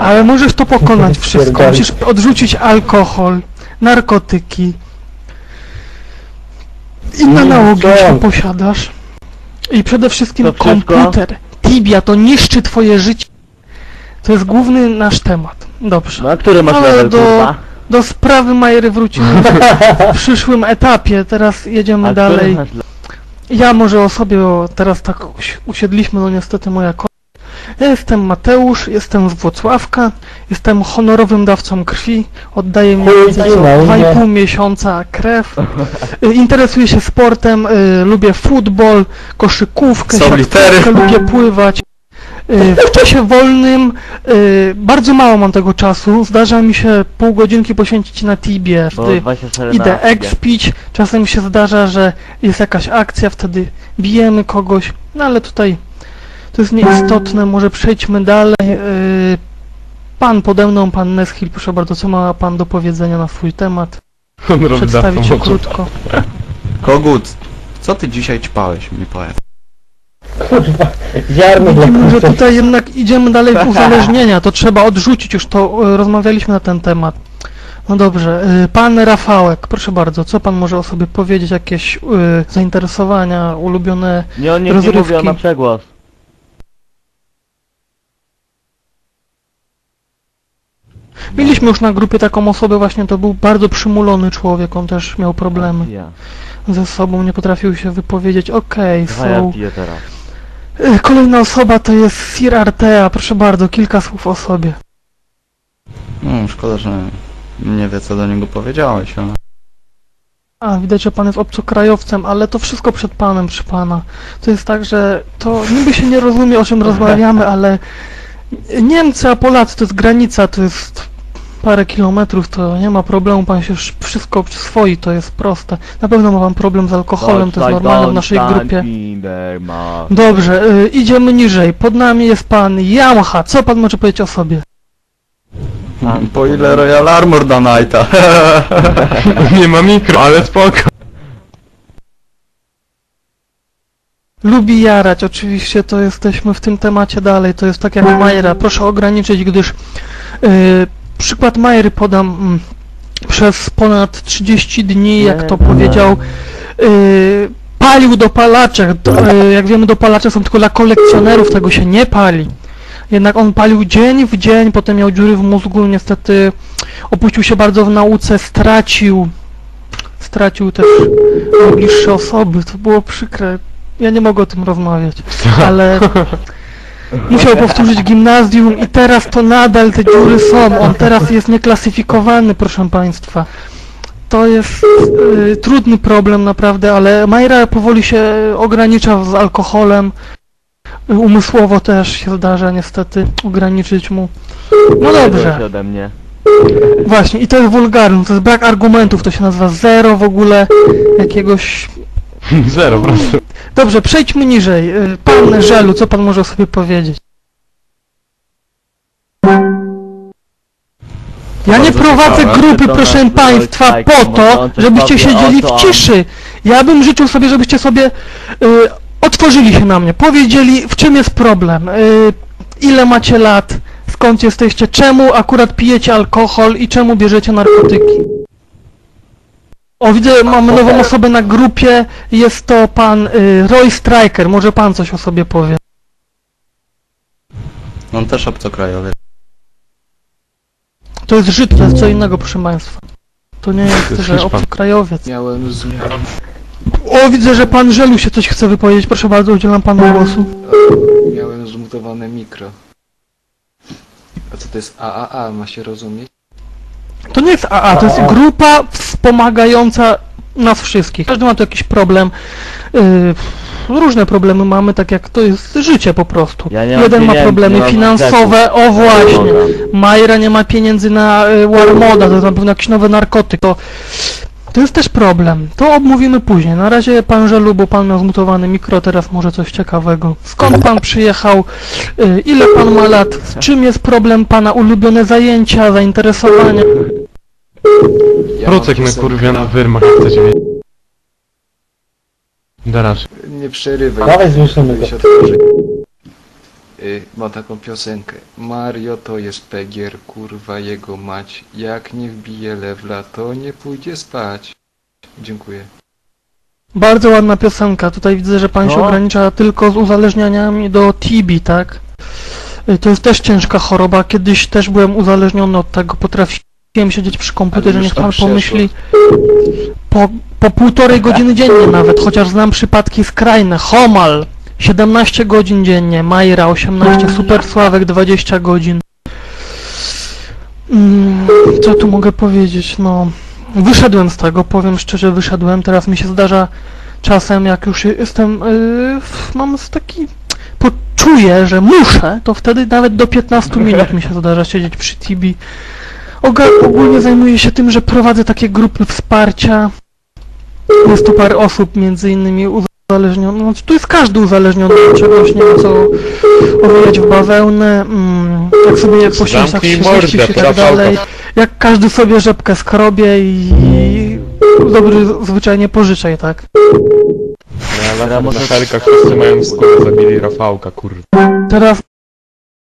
Ale możesz to pokonać wszystko. Musisz odrzucić alkohol, narkotyki. Inne nałogi, jeśli posiadasz. I przede wszystkim To wszystko? komputer. Tibia to niszczy twoje życie. To jest główny nasz temat. Dobrze. No a który masz Ale level, do- kurwa? Do sprawy Majery wrócimy w przyszłym etapie. Teraz jedziemy A który dalej. masz? Ja może o sobie, bo teraz tak usi- usiedliśmy, no niestety moja ko... Ja jestem Mateusz, jestem z Włocławka, jestem honorowym dawcą krwi, oddaję co na imię. 2,5 miesiąca krew. Y, Interesuję się sportem, y, lubię futbol, koszykówkę, siatkówkę, lubię pływać. Y, W czasie wolnym y, bardzo mało mam tego czasu, zdarza mi się pół godzinki poświęcić na Tibie, wtedy 24 Idę expić, czasem się zdarza, że jest jakaś akcja, wtedy bijemy kogoś, no ale tutaj to jest nieistotne, może przejdźmy dalej. Yy, Pan pode mną, pan Neschil, proszę bardzo, co ma pan do powiedzenia na swój temat? Przedstawić się krótko. Kogut, co ty dzisiaj ćpałeś, mi powiedz. Kurwa, ziarno Widzimy, że tutaj jednak idziemy dalej w uzależnienia, to trzeba odrzucić, już to e, rozmawialiśmy na ten temat. No dobrze, e, pan Rafałek, proszę bardzo, co pan może o sobie powiedzieć, jakieś e, zainteresowania, ulubione Nie, on niech nie Rozrywki. ma przegłos. Mieliśmy już na grupie taką osobę właśnie, to był bardzo przymulony człowiek, on też miał problemy Ja. ze sobą, nie potrafił się wypowiedzieć. Okej, Dwa ja so... piję teraz. Y, Kolejna osoba to jest Sir Artea, proszę bardzo, kilka słów o sobie. No, szkoda, że nie wie co do niego powiedziałeś, ale... A, widać, że pan jest obcokrajowcem, ale to wszystko przed panem, przy pana. To jest tak, że to niby się nie rozumie, o czym rozmawiamy, ale Niemcy, a Polacy to jest granica, to jest parę kilometrów, to nie ma problemu, pan się sz- wszystko przyswoi, to jest proste. Na pewno ma pan problem z alkoholem, to jest normalne w naszej grupie. Dobrze, y, idziemy niżej. Pod nami jest pan Yamaha. Co pan może powiedzieć o sobie? Pan- Po ile Royal Armor da Knighta? Nie ma mikro, ale spoko. Lubi jarać, oczywiście to jesteśmy w tym temacie dalej, to jest tak jak Majera. Proszę ograniczyć, gdyż y, przykład Majery podam mm, przez ponad 30 dni, jak to powiedział, y, palił dopalacze. Do, y, jak wiemy, dopalacze są tylko dla kolekcjonerów, tego się nie pali. Jednak on palił dzień w dzień, potem miał dziury w mózgu, niestety opuścił się bardzo w nauce, stracił, stracił też najbliższe osoby, to było przykre. Ja nie mogę o tym rozmawiać, ale musiał powtórzyć gimnazjum i teraz to nadal te dziury są. On teraz jest nieklasyfikowany, proszę Państwa. To jest y, trudny problem naprawdę, ale Majra powoli się ogranicza z alkoholem. Y, Umysłowo też się zdarza niestety ograniczyć mu. No dobrze. ode mnie. Właśnie, i to jest wulgaryzm, to jest brak argumentów, to się nazywa zero w ogóle jakiegoś... Zero, po prostu. Dobrze, przejdźmy niżej. Y, Pan Żelu, co pan może o sobie powiedzieć? Ja nie prowadzę ciekawe. grupy, proszę państwa, po to, żebyście siedzieli w ciszy. Ja bym życzył sobie, żebyście sobie y, otworzyli się na mnie, powiedzieli, w czym jest problem, y, ile macie lat, skąd jesteście, czemu akurat pijecie alkohol i czemu bierzecie narkotyki. O, widzę, mamy nową osobę na grupie, jest to pan y, Roy Striker, może pan coś o sobie powie. On też obcokrajowiec. To jest Żyd, to jest co innego, proszę państwa. To nie jest, jest że obcokrajowiec. Miałem z... O, widzę, że pan Żelu się coś chce wypowiedzieć, proszę bardzo, udzielam panu głosu. miałem zmutowane mikro. A co to jest AAA, ma się rozumieć? To nie jest AA, to jest grupa wspomagająca nas wszystkich. Każdy ma tu jakiś problem. Yy, różne problemy mamy, tak jak to jest życie po prostu. Ja nie mam Jeden ma pieniędzy, problemy nie mam finansowe, o właśnie. Majra nie ma pieniędzy na y, Warmoda, to jest na pewno jakiś nowy narkotyk. To, to jest też problem. To omówimy później. Na razie pan Żelu, bo pan miał zmutowany mikro, teraz może coś ciekawego. Skąd pan przyjechał? Y, ile pan ma lat? Z czym jest problem pana? Ulubione zajęcia, zainteresowania? Ja Procek na kurwia na wyrmach, jak chcecie wiedzieć. Darasz. Nie przerywaj. Dawaj jak go. Się y, ma taką piosenkę. Mario to jest pegier, kurwa jego mać. Jak nie wbije lewla, to nie pójdzie spać. Dziękuję. Bardzo ładna piosenka. Tutaj widzę, że pan się No. ogranicza tylko z uzależnianiami do TB, tak? Y, To jest też ciężka choroba. Kiedyś też byłem uzależniony od tego. Potrafiłem siedzieć przy komputerze, niech pan pomyśli. Po, po półtorej godziny dziennie nawet, chociaż znam przypadki skrajne. Homal 17 godzin dziennie, Majra 18, Super Sławek 20 godzin. Mm, co tu mogę powiedzieć? No, wyszedłem z tego, powiem szczerze, wyszedłem. Teraz mi się zdarza czasem, jak już jestem, yy, mam taki, poczuję, że muszę, to wtedy nawet do 15 minut mi się zdarza siedzieć przy Tibi. Ogólnie zajmuję się tym, że prowadzę takie grupy wsparcia. Jest tu parę osób, między innymi uzależnionych. No, tu jest każdy uzależniony od czegoś, nie ma co owijać w bawełnę. Mm, jak sobie po mordę, i tak dalej. Jak każdy sobie rzepkę skrobie i, i dobry zwyczajnie pożyczaj, tak? Na, na, na helkach wszyscy mają skórę, zabili Rafałka, kurwa. Teraz